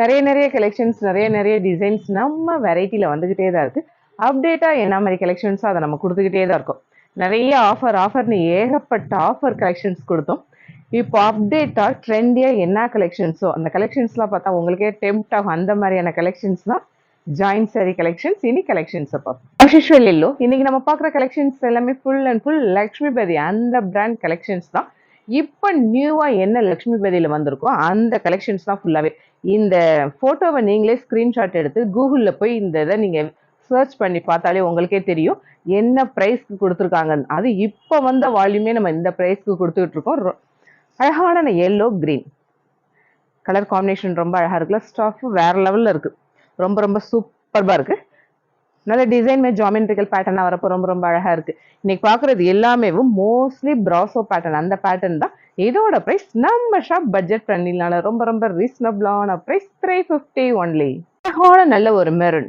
நிறைய நிறைய கலெக்ஷன்ஸ் நிறைய நிறைய டிசைன்ஸ் நம்ம வெரைட்டியில் வந்துக்கிட்டே தான் இருக்குது அப்டேட்டாக என்ன மாதிரி கலெக்ஷன்ஸோ அதை நம்ம கொடுத்துக்கிட்டே தான் இருக்கோம். நிறைய ஆஃபர் ஆஃபர்னு ஏகப்பட்ட ஆஃபர் கலெக்ஷன்ஸ் கொடுத்தோம். இப்போ அப்டேட்டாக ட்ரெண்டியாக என்ன கலெக்ஷன்ஸோ அந்த கலெக்ஷன்ஸ்லாம் பார்த்தா உங்களுக்கே டெம்ட் ஆகும். அந்த மாதிரியான கலெக்ஷன்ஸ் தான் ஜாயின்ட் சாரி கலெக்ஷன்ஸ் இனி கலெக்ஷன்ஸ் அப்போ அஷிஷ்வல் இல்லோ இன்னைக்கு நம்ம பார்க்குற கலெக்ஷன்ஸ் எல்லாமே ஃபுல் அண்ட் ஃபுல் லக்ஷ்மிபதி அந்த பிராண்ட் கலெக்ஷன்ஸ் தான். இப்போ நியூவாக என்ன லக்ஷ்மிபதியில் வந்திருக்கோ அந்த கலெக்ஷன்ஸ் தான் ஃபுல்லாகவே இந்த ஃபோட்டோவை நீங்களே ஸ்க்ரீன்ஷாட் எடுத்து கூகுளில் போய் இந்த இதை நீங்கள் சர்ச் பண்ணி பார்த்தாலே உங்களுக்கே தெரியும். என்ன ப்ரைஸ்க்கு கொடுத்துருக்காங்கன்னு. அது இப்போ வந்த வால்யூமே நம்ம இந்த ப்ரைஸ்க்கு கொடுத்துக்கிட்டு இருக்கோம். ரொ- அழகான எல்லோ க்ரீன் கலர் காம்பினேஷன் ரொம்ப அழகாக இருக்குல்ல. ஸ்டாஃப் வேறு லெவலில் இருக்குது ரொம்ப ரொம்ப சூப்பர்பாக இருக்குது நல்ல டிசைன் மே ஜாமெட்ரிக்கல் பேட்டர்னாக வரப்போ ரொம்ப ரொம்ப அழகாக இருக்குது இன்றைக்கி பார்க்குறது எல்லாமே மோஸ்ட்லி ப்ராசோ பேட்டர்ன் அந்த பேட்டர்ன் தான் இதோட ப்ரைஸ் நம்ம ஷாப் பட்ஜெட் ஃப்ரெண்ட்லினால ரொம்ப ரொம்ப ரீசனபிளான ப்ரைஸ் த்ரீ ஃபிஃப்டி ஒன்லி அழகான நல்ல ஒரு மெரூன்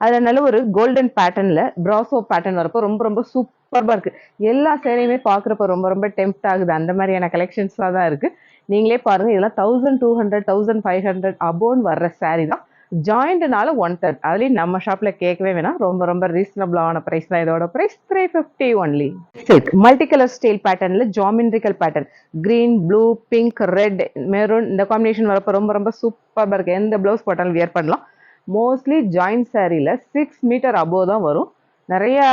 அதில் நல்ல ஒரு கோல்டன் பேட்டர்னில் ப்ராசோ பேட்டர்ன் வரப்போ ரொம்ப ரொம்ப சூப்பராக இருக்குது எல்லா சேலையுமே பார்க்குறப்ப ரொம்ப ரொம்ப டெம்ப்ட் ஆகுது. அந்த மாதிரியான கலெக்ஷன்ஸாக தான் இருக்குது நீங்களே பாருங்கள் இதெல்லாம் thousand two hundred thousand five hundred above வர்ற சாரீ தான் ஜாயிண்ட்னால ஒன் தேர்ட் அதுலேயும் நம்ம ஷாப்பில் கேட்கவே வேணாம். ரொம்ப ரொம்ப ரீசனபிளான ப்ரைஸ் தான் இதோட price three fifty only silk multi colour style பேட்டர்னில் geometrical pattern green blue pink red maroon இந்த காம்பினேஷன் வரப்போ ரொம்ப ரொம்ப சூப்பராக இருக்குது எந்த ப்ளவுஸ் போட்டாலும் வியர் பண்ணலாம். மோஸ்ட்லி ஜாயிண்ட் சாரியில் சிக்ஸ் மீட்டர் அபோவ் தான் வரும். நிறையா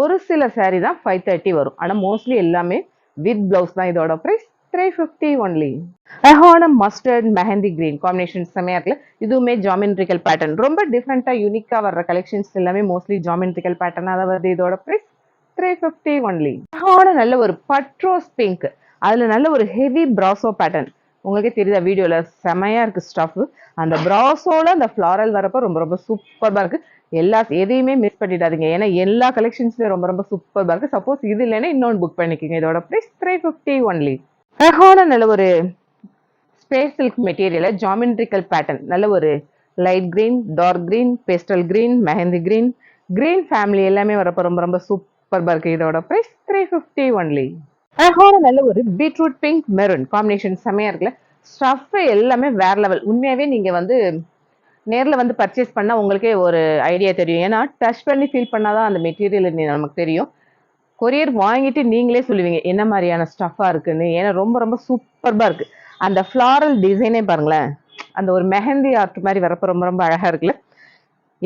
ஒரு சில சாரீ தான் ஃபைவ் தேர்ட்டி வரும். ஆனால் மோஸ்ட்லி எல்லாமே வித் ப்ளவுஸ் தான் இதோட ப்ரைஸ் த்ரீ ஃபிஃப்டி ஒன்லி அஹான மஸ்டர்ட் மெஹந்தி கிரீன் காம்பினேஷன் செமையாக இருக்குல்ல இதுவுமே ஜாமெண்ட்ரிக்கல் பேட்டர்ன் ரொம்ப டிஃப்ரெண்ட்டாக யூனிக்காக வர்ற கலெக்ஷன்ஸ் எல்லாமே மோஸ்ட்லி ஜாமெண்ட்ரிக்கல் பேட்டர்னாக தான் வருது. இதோட ப்ரைஸ் த்ரீ ஃபிஃப்டி ஒன்லி அஹான நல்ல ஒரு பட்ரோஸ் பிங்க் அதில் நல்ல ஒரு ஹெவி ப்ராசோ பேட்டர்ன் உங்களுக்கே தெரியுதா வீடியோவில் செமையாக இருக்குது ஸ்டஃப் அந்த ப்ராஸோட அந்த ஃப்ளாரல் வரப்போ ரொம்ப ரொம்ப சூப்பராக இருக்குது எல்லா எதையுமே மிஸ் பண்ணிடாதீங்க. ஏன்னா எல்லா கலெக்ஷன்ஸ்லையும் ரொம்ப ரொம்ப சூப்பராக இருக்குது சப்போஸ் இது இல்லைன்னா இன்னொன்று புக் பண்ணிக்கோங்க. இதோட ப்ரைஸ் த்ரீ ஃபிஃப்டி ஒன்லி அழகான நல்ல ஒரு ஸ்பேஸ் சில்க் மெட்டீரியலில் ஜாமெண்ட்ரிக்கல் பேட்டர்ன் நல்ல ஒரு light green dark green pastel green mehndi green green family எல்லாமே வரப்போ ரொம்ப ரொம்ப சூப்பராக இருக்குது இதோட ப்ரைஸ் த்ரீ ஃபிஃப்டி ஒன்லி அழகான நல்ல ஒரு பீட்ரூட் பிங்க் மெரூன் காம்பினேஷன் செமையாக இருக்குல்ல. ஸ்டஃப் எல்லாமே வேற லெவல் உண்மையாகவே நீங்கள் வந்து நேரில் வந்து பர்ச்சேஸ் பண்ணால் உங்களுக்கே ஒரு ஐடியா தெரியும். ஏன்னா டச் பண்ணி ஃபீல் பண்ணாதான் அந்த மெட்டீரியல் நமக்கு தெரியும். கொரியர் வாங்கிட்டு நீங்களே சொல்லுவீங்க என்ன மாதிரியான ஸ்டஃப்பாக இருக்குன்னு? ஏன்னா ரொம்ப ரொம்ப சூப்பர்பாக இருக்குது அந்த ஃப்ளாரல் டிசைனே பாருங்களேன். அந்த ஒரு மெஹந்தி ஆர்ட் மாதிரி வரப்போ ரொம்ப ரொம்ப அழகாக இருக்குல்ல?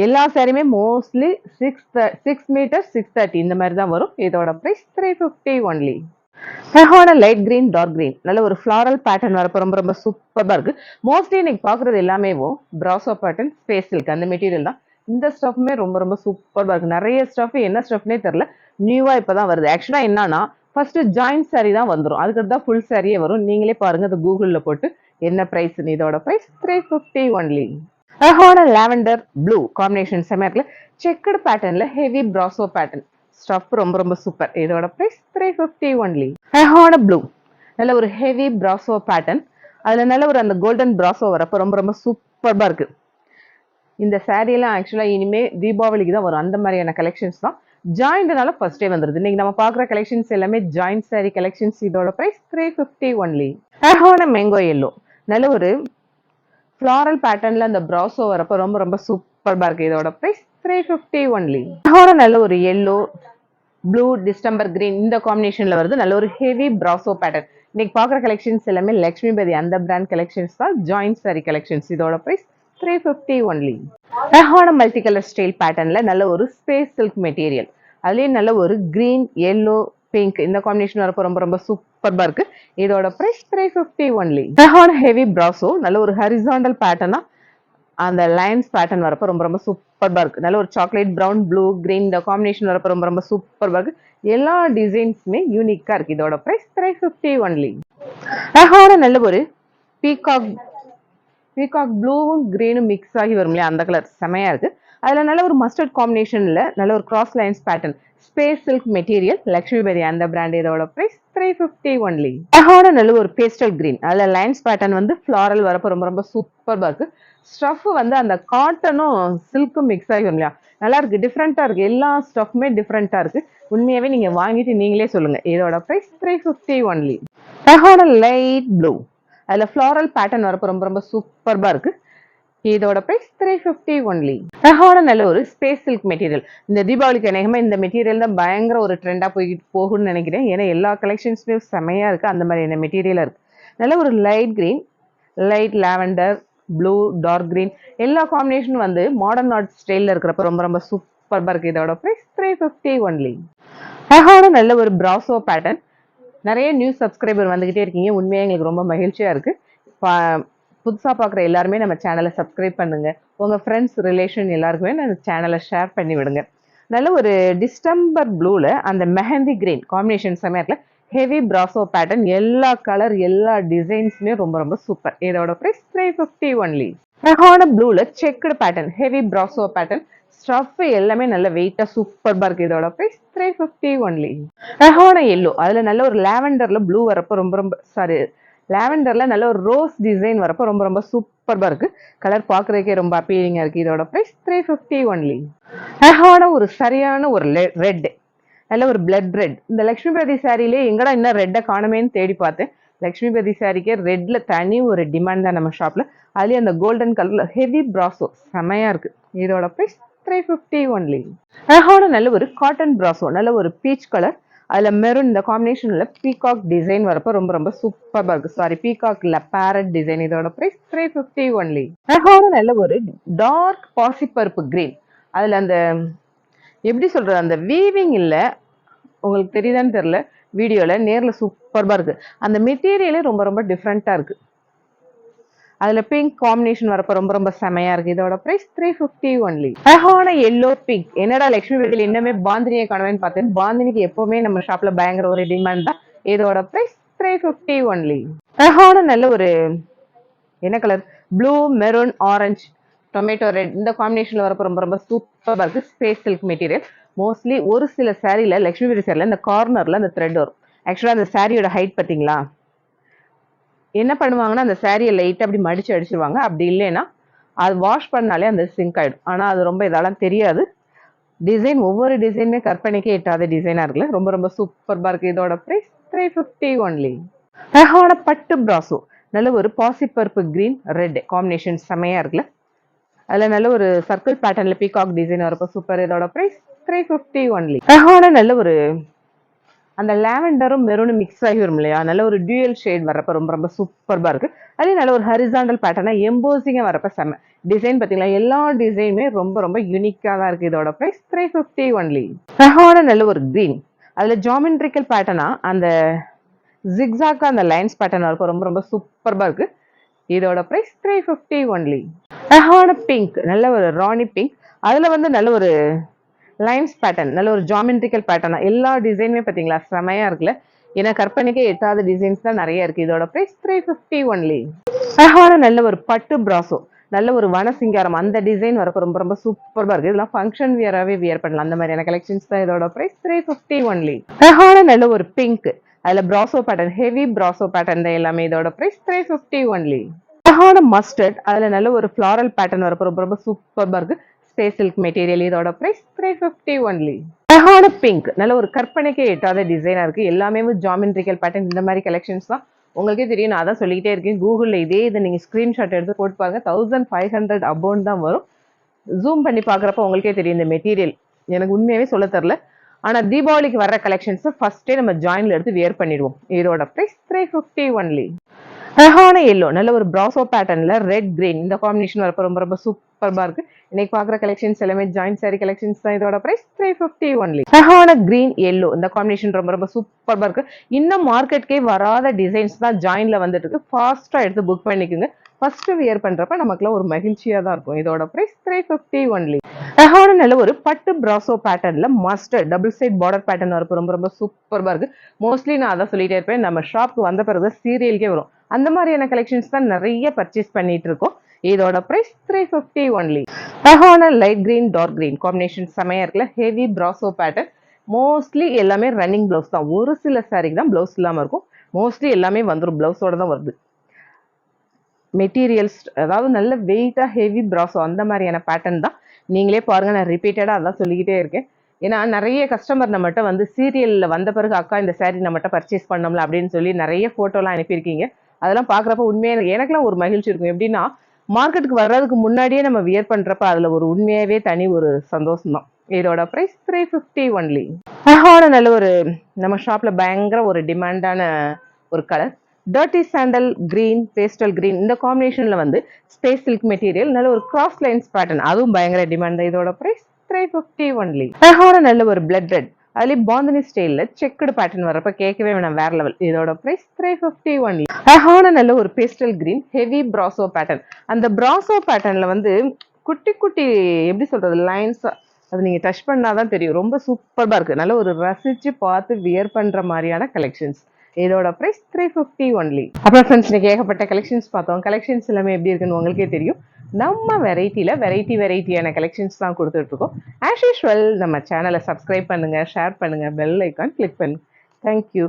எல்லா சாரியுமே mostly six six metre six thirty இந்த மாதிரி தான் வரும். இதோட ப்ரைஸ் த்ரீ ஃபிஃப்டி ஒன்லி அழகான லைட் கிரீன் டார்க் கிரீன் நல்ல ஒரு ஃப்ளாரல் பேட்டர்ன் வரப்போ ரொம்ப ரொம்ப சூப்பராக இருக்கு. மோஸ்ட்லி இன்னைக்கு பார்க்குறது எல்லாமே ப்ராசோ பேட்டர்ன் ஸ்பேஸ் சில்க் அந்த மெட்டீரியல் தான். இந்த ஸ்டஃப்மே ரொம்ப ரொம்ப சூப்பராக இருக்கு. நிறைய ஸ்டஃப் என்ன ஸ்டஃப்னே தெரில நியூவாக இப்போ தான் வருது. ஆக்சுவலாக என்னன்னா ஃபர்ஸ்ட் ஜாயிண்ட் சாரீ தான் வந்துடும் அதுக்கடுத்து தான் ஃபுல் சாரியே வரும். நீங்களே பாருங்க அது கூகுளில் போட்டு என்ன ப்ரைஸ்னு இதோட ப்ரைஸ் த்ரீ ஃபிஃப்டி ஒன்லி அழகான லாவெண்டர் ப்ளூ காம்பினேஷன் செம்மையா இருக்குல்ல? செக்குடு பேட்டர்ன்ல ஹெவி ப்ராசோ பேட்டர்ன் ஸ்டஃப் ரொம்ப ரொம்ப சூப்பர் இதோட ப்ரைஸ் த்ரீ ஃபிஃப்டி ஒன்லி அழகான ப்ளூ நல்ல ஒரு ஹெவி ப்ராசோ பேட்டர்ன் அதுல நல்ல ஒரு அந்த கோல்டன் ப்ராசோ வரப்போ ரொம்ப ரொம்ப சூப்பர்பா இருக்கு. இந்த saree எல்லாம் ஆக்சுவலாக இனிமே தீபாவளிக்கு தான் வரும். அந்த மாதிரியான கலெக்ஷன்ஸ் தான் ஜாயிண்ட்னால ஃபர்ஸ்டே வந்துருது. இன்னைக்கு நம்ம பார்க்குற கலெக்ஷன்ஸ் எல்லாமே ஜாயிண்ட் saree கலெக்ஷன்ஸ் இதோட ப்ரைஸ் த்ரீ ஃபிஃப்டி ஒன்லி அழகான மேங்கோ எல்லோ நல்ல ஒரு ஃப்ளாரல் பேட்டர்னில் அந்த ப்ரௌசோ வரப்போ ரொம்ப ரொம்ப சூப்பர்பா இருக்குது இதோட ப்ரைஸ் த்ரீ ஃபிஃப்டி ஒன்லி அழகான நல்ல ஒரு எல்லோ ப்ளூ டிஸ்டம்பர் கிரீன் இந்த காம்பினேஷனில் வருது. நல்ல ஒரு ஹெவி ப்ரௌசோ பேட்டர்ன் இன்னைக்கு பார்க்குற கலெக்ஷன்ஸ் எல்லாமே லக்ஷ்மிபதி அந்த பிராண்ட் கலெக்ஷன்ஸ் தான். ஜாயிண்ட் saree கலெக்ஷன்ஸ் இதோட ப்ரைஸ் த்ரீ ஃபிஃப்டி ஒன்லி அழகான மல்டி கலர் ஸ்டைல் பேட்டர்ன்ல நல்ல ஒரு ஸ்பேஸ் சில்க் மெட்டீரியல் அதுலேயும் நல்ல ஒரு கிரீன் எல்லோ பிங்க் இந்த காம்பினேஷன் வரப்போ ரொம்ப ரொம்ப சூப்பர்பா இருக்கு. இதோட ப்ரைஸ் த்ரீ ஃபிஃப்டி ஒன்லி அழகான ஹெவி ப்ராசோ நல்ல ஒரு ஹரிசாண்டல் பேட்டர்னா அந்த லைன்ஸ் பேட்டர்ன் வரப்போ ரொம்ப ரொம்ப சூப்பர்பா இருக்கு. நல்ல ஒரு சாக்லேட் ப்ரௌன் ப்ளூ கிரீன் இந்த காம்பினேஷன் வரப்போ ரொம்ப ரொம்ப சூப்பர்பா இருக்கு. எல்லா டிசைன்ஸுமே யூனிக்கா இருக்கு. இதோட ப்ரைஸ் த்ரீ ஃபிஃப்டி ஒன்லி அழகான நல்ல ஒரு பீகாக் பீகாக் ப்ளூவும் க்ரீனும் மிக்ஸ் ஆகி வரும் இல்லையா? அந்த கலர் செமையா இருக்கு. அதில் நல்ல ஒரு மஸ்டர்ட் காம்பினேஷனில் நல்ல ஒரு cross lines pattern space silk material Lakshmi பெரிய அந்த பிராண்ட் இதோட ப்ரைஸ் த்ரீ ஃபிஃப்டி ஒன்லி அழகான நல்ல ஒரு பேஸ்டல் கிரீன் அதில் லைன்ஸ் பேட்டர்ன் வந்து ஃப்ளாரல் வரப்போ ரொம்ப ரொம்ப சூப்பராக இருக்கு. ஸ்டஃப் வந்து அந்த காட்டனும் சில்க்கும் மிக்ஸ் ஆகி வரும் இல்லையா? நல்லா இருக்கு. டிஃப்ரெண்ட்டாக இருக்கு. எல்லா ஸ்டஃப்புமே டிஃப்ரெண்ட்டாக இருக்கு. உண்மையாகவே நீங்கள் வாங்கிட்டு நீங்களே சொல்லுங்க. இதோட ப்ரைஸ் த்ரீ ஃபிஃப்டி ஒன்லி அழகான லைட் ப்ளூ அதில் ஃப்ளாரல் பேட்டர்ன் வரப்போ ரொம்ப ரொம்ப சூப்பர்பாக இருக்குது இதோட ப்ரைஸ் த்ரீ ஃபிஃப்டி ஒன்லி அழகான நல்ல ஒரு ஸ்பேஸ் சில்க் மெட்டீரியல் இந்த தீபாவளிக்கு அநேகமாக இந்த மெட்டீரியல் தான் பயங்கர ஒரு ட்ரெண்டாக போய்கிட்டு போகும்னு நினைக்கிறேன். ஏன்னா எல்லா கலெக்ஷன்ஸுமே செமையாக இருக்குது அந்த மாதிரியான மெட்டீரியலாக இருக்குது நல்ல ஒரு light green light lavender blue dark green எல்லா காம்பினேஷனும் வந்து மாடர்ன் ஆர்ட் ஸ்டைலில் இருக்கிறப்ப ரொம்ப ரொம்ப சூப்பராக இருக்குது இதோட ப்ரைஸ் த்ரீ ஃபிஃப்டி ஒன்லி அழகான நல்ல ஒரு ப்ராசோ பேட்டர்ன் நிறைய நியூ சப்ஸ்கிரைபர் வந்துக்கிட்டே இருக்கீங்க. உண்மையாக எங்களுக்கு ரொம்ப மகிழ்ச்சியாக இருக்குது புதுசாக பார்க்குற எல்லாருமே நம்ம சேனலை சப்ஸ்கிரைப் பண்ணுங்கள் உங்கள் ஃப்ரெண்ட்ஸ் ரிலேஷன் எல்லாருக்குமே நம்ம சேனலை ஷேர் பண்ணி விடுங்க. நல்ல ஒரு டிஸ்டம்பர் ப்ளூவில் அந்த மெஹந்தி கிரீன் காம்பினேஷன் சமயத்தில் ஹெவி ப்ராசோ பேட்டர்ன் எல்லா கலர் எல்லா டிசைன்ஸுமே ரொம்ப ரொம்ப சூப்பர் இதோட ப்ரைஸ் த்ரீ ஃபிஃப்டி ஒன்லி அழகான ப்ளூவில் checked pattern heavy brasso pattern stuff எல்லாமே நல்ல வெயிட்டாக சூப்பராக இருக்குது இதோட. ப்ரைஸ் த்ரீ ஃபிஃப்டி ஒன்லி ரஹோனா எல்லோ அதில் நல்ல ஒரு லேவெண்டரில் ப்ளூ வரப்போ ரொம்ப ரொம்ப சாரி லேவெண்டரில் நல்ல ஒரு ரோஸ் டிசைன் வரப்போ ரொம்ப ரொம்ப சூப்பராக இருக்குது கலர் பார்க்குறதுக்கே ரொம்ப அப்பீலிங்காக இருக்குது இதோட. ப்ரைஸ் த்ரீ ஃபிஃப்டி ஒன்லி ரஹோனா ஒரு சரியான ஒரு ரெட் நல்ல ஒரு பிளட் ரெட் இந்த லக்ஷ்மிபதி சாரிலே எங்கடா இன்னும் ரெட்டை காணுமேன்னு தேடி பார்த்தேன். லக்ஷ்மிபதி சாரிக்கே ரெட்டில் தனி ஒரு டிமாண்ட் தான் நம்ம ஷாப்பில் அதுலேயும் அந்த கோல்டன் கலரில் ஹெவி ப்ராசோ செமையாக இருக்குது இதோட ப்ரைஸ் த்ரீ ஃபிஃப்டி ஒன்லி அழகான நல்ல ஒரு காட்டன் ப்ராசோ நல்ல ஒரு பீச் கலர் அதில் மெரூன் இந்த காம்பினேஷனில் பீகாக் டிசைன் வரப்போ ரொம்ப ரொம்ப சூப்பராக இருக்குது சாரி பீகாக் இல்லை பேரட் டிசைன் இதோட ப்ரைஸ் த்ரீ ஃபிஃப்டி ஒன்லி அழகான நல்ல ஒரு டார்க் பாசிப்பருப்பு கிரீன் அதில் அந்த எப்படி சொல்கிறது அந்த வீவிங் இல்லை. உங்களுக்கு தெரியுதான்னு தெரில வீடியோவில் நேரில் சூப்பராக இருக்குது அந்த மெட்டீரியலே ரொம்ப ரொம்ப டிஃப்ரெண்ட்டாக இருக்குது அதில் பிங்க் காம்பினேஷன் வரப்போ ரொம்ப ரொம்ப செமையாக இருக்குது இதோட ப்ரைஸ் த்ரீ ஃபிஃப்டி ஒன்லி அழகான எல்லோ பிங்க் என்னடா லக்ஷ்மி வீட்டில் இன்னுமே பாந்தினியை காணுவேன்னு பார்த்தேன். பாந்தினிக்கு எப்போவுமே நம்ம ஷாப்பில் பயங்கர ஒரு டிமாண்ட் தான். இதோட ப்ரைஸ் த்ரீ ஃபிஃப்டி ஒன்லி அழகான நல்ல ஒரு என்ன colour blue maroon orange tomato red இந்த காம்பினேஷனில் வரப்போ ரொம்ப ரொம்ப சூப்பராக இருக்குது ஸ்பேஸ் சில்க் மெட்டீரியல் மோஸ்ட்லி ஒரு சில சாரியில் லக்ஷ்மி வீடு சாரியில் இந்த கார்னரில் இந்த த்ரெட் வரும். ஆக்சுவலாக அந்த சாரியோட ஹைட் பார்த்தீங்களா? என்ன பண்ணுவாங்கன்னா அந்த சாரியை லைட்டாக அப்படி மடித்து அடிச்சிருவாங்க. அப்படி இல்லைன்னா அது வாஷ் பண்ணாலே அந்த சிங்க் ஆகிடும் ஆனால் அது ரொம்ப இதெல்லாம் தெரியாது. டிசைன் ஒவ்வொரு டிசைனுமே கற்பனைக்கே எட்டாத டிசைனாக இருக்குல்ல ரொம்ப ரொம்ப சூப்பர்பாக இருக்குது இதோட ப்ரைஸ் த்ரீ ஃபிஃப்டி ஒன்லி அழகான பட்டு ப்ராசோ நல்ல ஒரு பாசிப்பருப்பு க்ரீன் ரெட் காம்பினேஷன் செமையாக இருக்குல்ல. அதில் நல்ல ஒரு சர்க்கிள் பேட்டர்னில் பீகாக் டிசைன் வரப்போ சூப்பர் இதோட ப்ரைஸ் த்ரீ ஃபிஃப்டி ஒன்லி அழகான நல்ல ஒரு அந்த லாவெண்டரும் மெரூனும் மிக்ஸ் ஆகி வரும் இல்லையா? நல்ல ஒரு டியூயல் ஷேட் வரப்போ ரொம்ப ரொம்ப சூப்பராக இருக்குது அதே நல்ல ஒரு ஹரிசாண்டல் பேட்டர்னாக எம்போசிங்காக வரப்போ செம்ம டிசைன் பார்த்தீங்களா? எல்லா டிசைனுமே ரொம்ப ரொம்ப யூனிக்காக தான் இருக்குது இதோட ப்ரைஸ் த்ரீ ஃபிஃப்டி ஒன்லி அழகான நல்ல ஒரு க்ரீன் அதில் ஜாமெண்ட்ரிக்கல் பேட்டர்னாக அந்த ஜிக்ஸாக்காக அந்த லைன்ஸ் பேட்டர்னாக இருக்கும் ரொம்ப ரொம்ப சூப்பராக இருக்குது இதோட ப்ரைஸ் த்ரீ ஃபிஃப்டி ஒன்லி அழகான பிங்க் நல்ல ஒரு ராணி பிங்க் அதில் வந்து நல்ல ஒரு லைன்ஸ் பேட்டர்ன் நல்ல ஒரு ஜாமெண்ட்ரிக்கல் பேட்டர்னா எல்லா டிசைனுமே பார்த்தீங்களா? செமையாக இருக்குல்ல? ஏன்னா கற்பனைக்கே எட்டாவது டிசைன்ஸ் தான் நிறைய இருக்குது இதோட ப்ரைஸ் த்ரீ ஃபிஃப்டி ஒன்லி அழகான நல்ல ஒரு பட்டு ப்ராசோ நல்ல ஒரு வன சிங்காரம். அந்த டிசைன் வரப்போ ரொம்ப ரொம்ப சூப்பராக இருக்குது இதெல்லாம் ஃபங்க்ஷன் வியராகவே வியர் பண்ணலாம். அந்த மாதிரியான கலெக்ஷன்ஸ் தான் இதோட ப்ரைஸ் த்ரீ ஃபிஃப்டி ஒன்லி அழகான நல்ல ஒரு பிங்க் அதில் brasso pattern heavy brasso pattern தான் எல்லாமே இதோட ப்ரைஸ் த்ரீ ஃபிஃப்டி ஒன்லி அழகான மஸ்டர்ட் அதில் நல்ல ஒரு ஃப்ளாரல் பேட்டர்ன் வரப்போ ரொம்ப ரொம்ப சூப்பராக இருக்குது ஸ்பேஸ் சில்க் மெட்டீரியல் இதோட ப்ரைஸ் த்ரீ ஃபிஃப்டி ஒன்லி அழகான பிங்க் நல்ல ஒரு கற்பனைக்கே எட்டாத டிசைனாக இருக்குது எல்லாமே ஜாமெண்ட்ரிக்கல் பேட்டர்ன் இந்த மாதிரி கலெக்ஷன்ஸ் தான். உங்களுக்கே தெரியும் நான் அதான் சொல்லிக்கிட்டே இருக்கேன். கூகுளில் இதே இதை நீங்கள் ஸ்க்ரீன்ஷாட் எடுத்து போட்டு பாருங்க. தௌசண்ட் ஃபைவ் ஹண்ட்ரட் அபவுண்ட் தான் வரும். ஜூம் பண்ணி பார்க்குறப்ப உங்களுக்கே தெரியும் இந்த மெட்டீரியல் எனக்கு உண்மையாகவே சொல்ல தெரில ஆனால் தீபாவளிக்கு வர கலெக்ஷன்ஸை ஃபஸ்ட்டே நம்ம ஜாயினில் எடுத்து வியர் பண்ணிடுவோம். இதோட ப்ரைஸ் த்ரீ ஃபிஃப்டி ஒன்லி அழகான எல்லோ நல்ல ஒரு ப்ராசோ பேட்டர்னில் ரெட் கிரீன் இந்த காம்பினேஷன் வரப்போ ரொம்ப ரொம்ப சூப்பராக இருக்கு. இன்னைக்கு பார்க்குற கலெக்ஷன்ஸ் எல்லாமே ஜாயின்ட் சாரி கலெக்ஷன்ஸ் தான். இதோட ப்ரைஸ் த்ரீ ஃபிஃப்டி ஒன்லி அழகான கிரீன் எல்லோ இந்த காம்பினேஷன் ரொம்ப ரொம்ப சூப்பராக இருக்கு. இன்னும் மார்க்கெட்கே வராத டிசைன்ஸ் தான் ஜாயின்ல வந்துட்டு இருக்கு ஃபாஸ்ட்டாக எடுத்து புக் பண்ணிக்கோங்க. ஃபர்ஸ்ட் வியர் பண்றப்ப நமக்குலாம் ஒரு மகிழ்ச்சியாக தான் இருக்கும். இதோட ப்ரைஸ் த்ரீ ஃபிஃப்டி ஒன்லி அழகான நல்ல ஒரு பட்டு பிராசோ பேட்டர்ன்ல master double side border pattern வரப்போ ரொம்ப ரொம்ப சூப்பராக இருக்கு. மோஸ்ட்லி நான் அதான் சொல்லிட்டே இருப்பேன். நம்ம ஷாப்க்கு வந்த பிறகு சீரியலுக்கே வரும். அந்த மாதிரியான கலெக்ஷன்ஸ் தான் நிறைய பர்ச்சேஸ் பண்ணிட்டு இருக்கோம். இதோட ப்ரைஸ் த்ரீ ஃபிஃப்டி ஒன்லி அழகான light green dark green combination செமையாக இருக்குல்ல. ஹெவி ப்ராசோ பேட்டர்ன் மோஸ்ட்லி எல்லாமே ரன்னிங் ப்ளவுஸ் தான். ஒரு சில சாரிக்கு தான் ப்ளவுஸ் இல்லாமல் இருக்கும். மோஸ்ட்லி எல்லாமே வந்துடும் ப்ளவுஸோட தான் வருது. மெட்டீரியல்ஸ் அதாவது நல்ல வெயிட்டாக ஹெவி ப்ராஸோ அந்த மாதிரியான பேட்டர்ன் தான். நீங்களே பாருங்கள் நான் ரிப்பீட்டடாக அதான் சொல்லிக்கிட்டே இருக்கேன். ஏன்னா நிறைய கஸ்டமர் நம்மகிட்ட வந்து சீரியலில் வந்த பிறகு அக்கா இந்த சாரீ நம்மகிட்ட பர்ச்சேஸ் பண்ணோம்ல அப்படின்னு சொல்லி நிறைய ஃபோட்டோலாம் அனுப்பியிருக்கீங்க. அதெல்லாம் பார்க்குறப்ப உண்மையாக எனக்குலாம் ஒரு மகிழ்ச்சி இருக்கும். எப்படின்னா மார்க்கெட்டுக்கு வர்றதுக்கு முன்னாடியே நம்ம வியர் பண்ணுறப்ப அதில் ஒரு உண்மையாகவே தனி ஒரு சந்தோஷம் தான் இதோட ப்ரைஸ் த்ரீ ஃபிஃப்டி ஒன்லி அழகான நல்ல ஒரு நம்ம ஷாப்பில் பயங்கர ஒரு டிமாண்டான ஒரு colour dirty sandal green pastel green இந்த காம்பினேஷனில் வந்து ஸ்பேஸ் சில்க் மெட்டீரியல் நல்ல ஒரு கிராஸ் லைன்ஸ் பேட்டர்ன் அதுவும் பயங்கர டிமாண்ட் இதோட ப்ரைஸ் த்ரீ ஃபிஃப்டி ஒன்லி அழகான நல்ல ஒரு பிளட் ரெட் அதுலேயும் பாந்தனி ஸ்டைலில் செக்குடு பேட்டர்ன் வரப்ப கேட்கவே வேணாம் வேற லெவல் இதோட ப்ரைஸ் த்ரீ ஃபிஃப்டி ஒன்லி அழகான நல்ல ஒரு pastel green heavy brasso pattern அந்த ப்ராசோ பேட்டர்னில் வந்து குட்டி குட்டி எப்படி சொல்றது லைன்ஸ் அது நீங்கள் டச் பண்ணாதான் தெரியும். ரொம்ப சூப்பராக இருக்குது நல்ல ஒரு ரசித்து பார்த்து வியர் பண்ணுற மாதிரியான கலெக்ஷன்ஸ் இதோட ப்ரைஸ் த்ரீ ஃபிஃப்டி ஒன்லி அப்புறம் ஃப்ரெண்ட்ஸ் இன்னைக்கு ஏகப்பட்ட கலெக்ஷன்ஸ் பார்த்தோம். கலெக்ஷன்ஸ் எல்லாமே எப்படி இருக்குன்னு உங்களுக்கே தெரியும். நம்ம வெரைட்டியில் வெரைட்டி வெரைட்டியான கலெக்ஷன்ஸ் தான் கொடுத்துட்ருக்கோம். ஆஸ் யூஷுவல் நம்ம சேனலை சப்ஸ்கிரைப் பண்ணுங்கள் ஷேர் பண்ணுங்கள் பெல் ஐக்கான் கிளிக் பண்ணுங்க தேங்க்யூ